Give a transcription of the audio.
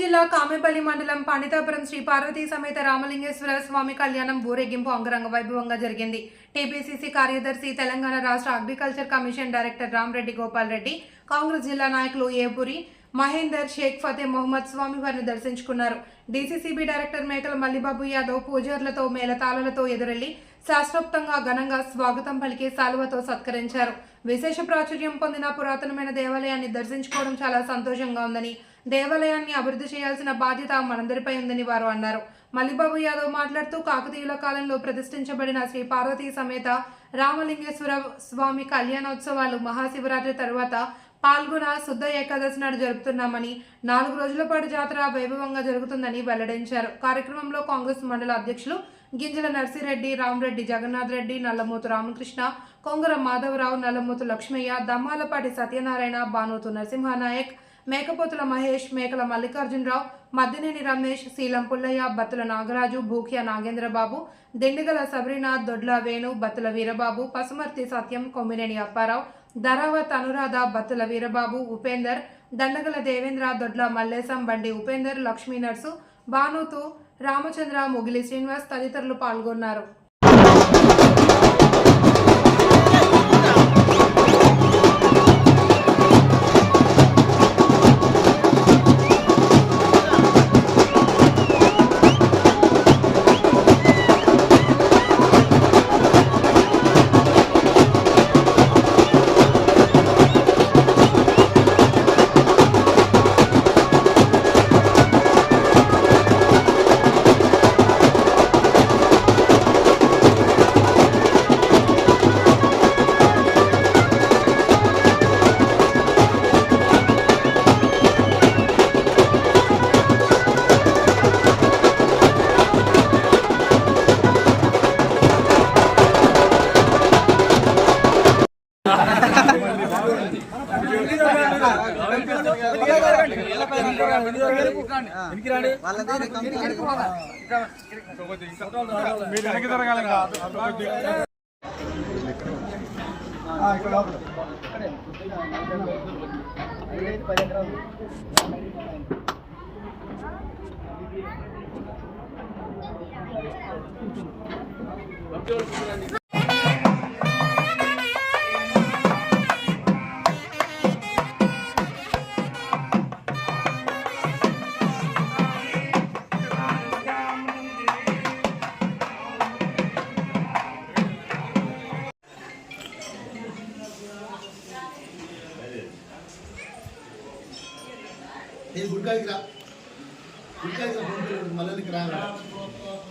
జిల్లా కామెపల్లి మండలం పండితాపురం శ్రీ పార్వతీ సమేత రామలింగేశ్వర స్వామి కళ్యాణం ఊరేగింపు అంగరంగ వైభవంగా జరిగింది. టీపీసీసీ కార్యదర్శి తెలంగాణ రాష్ట్ర agriculture commission director Ramareddy Gopal Reddy Congress జిల్లా నాయకులు ఏపూరి మహేందర్ షేక్ ఫతే మొహమ్మద్ స్వామి వారిని దర్శించుకున్నారు. డీసీసీబీ డైరెక్టర్ మేకల మల్లిబాబు యాదవ్ పూజారులతో మేళతాళాలతో ఎదురెళ్ళి శాస్త్రోక్తంగా ఘనంగా స్వాగతం పలికి సాలువతో సత్కరించారు. విశేష ప్రాచుర్యం పొందిన పురాతనమైన దేవాలయాన్ని దర్శించుకోవడం చాలా సంతోషంగా ఉందని దేవాలయాన్ని అభివృద్ధి చేయాల్సిన బాధ్యత మనందరిపై ఉందని వారు అన్నారు. మల్లిబాబు యాదవ్ మాట్లాడుతూ కాకతీయుల కాలంలో ప్రతిష్ఠించబడిన శ్రీ పార్వతీ సమేత రామలింగేశ్వర స్వామి కళ్యాణోత్సవాలు మహాశివరాత్రి తర్వాత పాల్గొన శుద్ధ ఏకాదశి నాడు జరుపుతున్నామని నాలుగు రోజుల పాటు జాతర వైభవంగా జరుగుతుందని వెల్లడించారు. కార్యక్రమంలో కాంగ్రెస్ మండల అధ్యక్షులు గింజల నర్సిరెడ్డి రామరెడ్డి జగన్నాథ్ రెడ్డి నల్లమూతు రామకృష్ణ కొంగర మాధవరావు నల్లమూతు లక్ష్మయ్య దమ్మాలపాటి సత్యనారాయణ బానోతు నరసింహానాయక్ మేకపోతుల మహేష్ మేకల మల్లికార్జునరావు మద్దినేని రమేష్ శీలం పుల్లయ్య బత్తుల నాగరాజు భూక్య నాగేంద్రబాబు దిండిగల సబరీనాథ్ దొడ్ల వేణు బత్తుల వీరబాబు పసుమర్తి సత్యం కొమ్మినేని అప్పారావు ధరావత్ అనురాధ బత్తుల వీరబాబు ఉపేందర్ దండగల దేవేంద్ర దొడ్ల మల్లేశం బండి ఉపేందర్ లక్ష్మీ నర్సు భానుతు రామచంద్ర ముగిలి శ్రీనివాస్ తదితరులు పాల్గొన్నారు. మీరు వెనక్కి తిరగాలి ఇంకా. నేను గుడికాడికి రా. గుడికాడికి రా మళ్ళీ రా